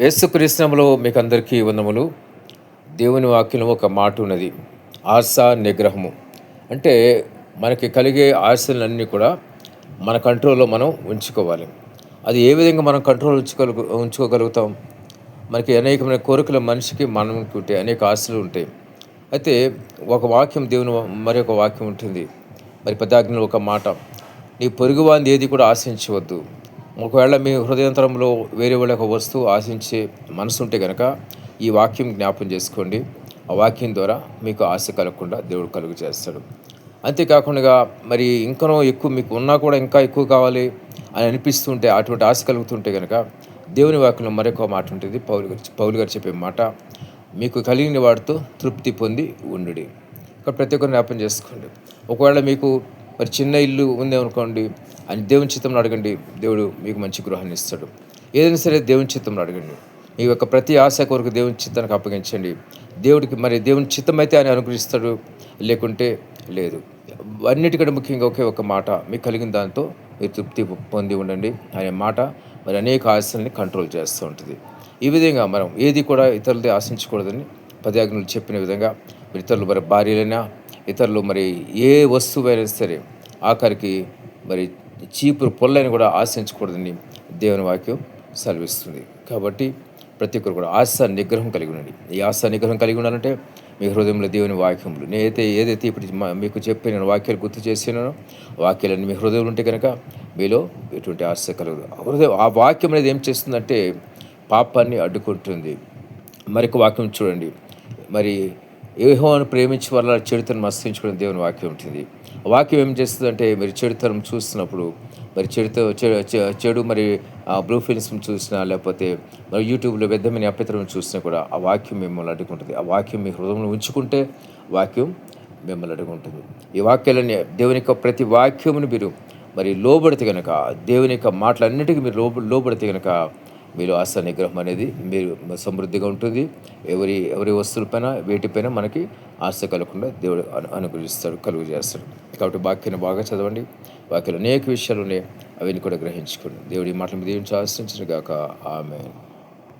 యేసు యేసుక్రీస్తునములో మీకు అందరికీ వందములు. దేవుని వాక్యంలో ఒక మాట ఉన్నది. ఆశ నిగ్రహము. అంటే మనకి కలిగే ఆశలన్నీ కూడా మన కంట్రోల్లో మనం ఉంచుకోవాలి. అది ఏ విధంగా మనం కంట్రోల్ ఉంచుకోగలుగు ఉంచుకోగలుగుతాం? మనకి అనేకమైన కోరికలు మనిషికి మనకి ఉంటాయి అనేక ఆశలు ఉంటాయి. అయితే ఒక వాక్యం దేవుని మరి ఒక వాక్యం ఉంటుంది. మరి పదాజ్ఞలో ఒక మాట. నీ పొరుగువాంది ఏది కూడా ఆశించవద్దు. ఒకవేళ మీ హృదయంతరంలో వేరే వాళ్ళ ఒక వస్తువు ఆశించే మనసు ఉంటే కనుక ఈ వాక్యం జ్ఞాపం చేసుకోండి. ఆ వాక్యం ద్వారా మీకు ఆశ కలగకుండా దేవుడు కలుగు చేస్తాడు. అంతేకాకుండా మరి ఇంకనో ఎక్కువ మీకు ఉన్నా కూడా ఇంకా ఎక్కువ కావాలి అని అనిపిస్తుంటే అటువంటి ఆశ కలుగుతుంటే కనుక దేవుని వాక్యంలో మరొక మాట ఉంటుంది. పౌలు గారు పౌలు గారు చెప్పే మాట మీకు కలిగిన వాటితో తృప్తి పొంది ఉండుడి. ఇక్కడ ప్రతి ఒక్కరు జ్ఞాపం చేసుకోండి. ఒకవేళ మీకు మరి చిన్న ఇల్లు ఉంది అనుకోండి అని దేవుని చిత్తంలో అడగండి. దేవుడు మీకు మంచి గృహాన్ని ఇస్తాడు. ఏదైనా సరే దేవుని చిత్తంలో అడగండి. మీ యొక్క ప్రతి ఆశ కొరకు దేవుని చిత్తానికి అప్పగించండి. దేవుడికి మరి దేవుని చిత్తం అయితే ఆయన అనుగ్రహిస్తాడు? లేకుంటే లేదు. అన్నిటికంటే ముఖ్యంగా ఒకే ఒక మాట మీకు కలిగిన దాంతో మీరు తృప్తి పొంది ఉండండి. అనే మాట మరి అనేక ఆశల్ని కంట్రోల్ చేస్తూ ఉంటుంది. ఈ విధంగా మనం ఏది కూడా ఇతరులది ఆశించకూడదని పదయాజ్ఞలు చెప్పిన విధంగా మరి ఇతరులు మరి భార్యలైనా ఇతరులు మరి ఏ వస్తువైనా సరే ఆఖరికి మరి చీపురు పొల్లని కూడా ఆశించకూడదని దేవుని వాక్యం సెలవిస్తుంది. కాబట్టి ప్రతి ఒక్కరు కూడా ఆశ నిగ్రహం కలిగి ఉండండి. ఈ ఆశ నిగ్రహం కలిగి ఉండాలంటే మీ హృదయంలో దేవుని వాక్యములు. నేనైతే ఏదైతే ఇప్పుడు మీకు చెప్పి నేను వాక్యాలు గుర్తు చేసినానో వాక్యాలన్నీ మీ హృదయంలో ఉంటే కనుక మీలో ఎటువంటి ఆశ కలగదు. ఆ హృదయం ఆ వాక్యం అనేది ఏం చేస్తుందంటే పాపాన్ని అడ్డుకుంటుంది. మరొక వాక్యం చూడండి. మరి ఏహోను ప్రేమించి వల్ల చరిత్రను మస్తించుకునే దేవుని వాక్యం ఉంటుంది. వాక్యం ఏం చేస్తుందంటే మరి చెడుతనం చూస్తున్నప్పుడు మరి చెడుతో చెడు మరి బ్లూ ఫిల్మ్స్ చూసినా లేకపోతే మరి యూట్యూబ్లో విధమైన అప్యతరం చూసినా కూడా ఆ వాక్యం మిమ్మల్ని అడ్డుకుంటుంది. ఆ వాక్యం మీ హృదయంలో ఉంచుకుంటే వాక్యం మిమ్మల్ని అడుగుంటుంది ఈ వాక్యాలన్నీ దేవుని యొక్క ప్రతి వాక్యమును మీరు మరి లోబడితే కనుక దేవుని యొక్క మాటలన్నిటికీ మీరు లోబ లోబడితే కనుక మీలో ఆశ నిగ్రహం అనేది మీరు సమృద్ధిగా ఉంటుంది. ఎవరి ఎవరి వస్తువులపైన వేటిపైన మనకి ఆశ కలగకుండా దేవుడు అను అనుగ్రహిస్తాడు కలుగు చేస్తాడు. కాబట్టి వాక్యాన్ని బాగా చదవండి. వాక్యాలు అనేక విషయాలు ఉన్నాయి. అవన్నీ కూడా గ్రహించుకోండి. దేవుడి మాటలు మీద దీవించి ఆశించిన గాక. ఆమె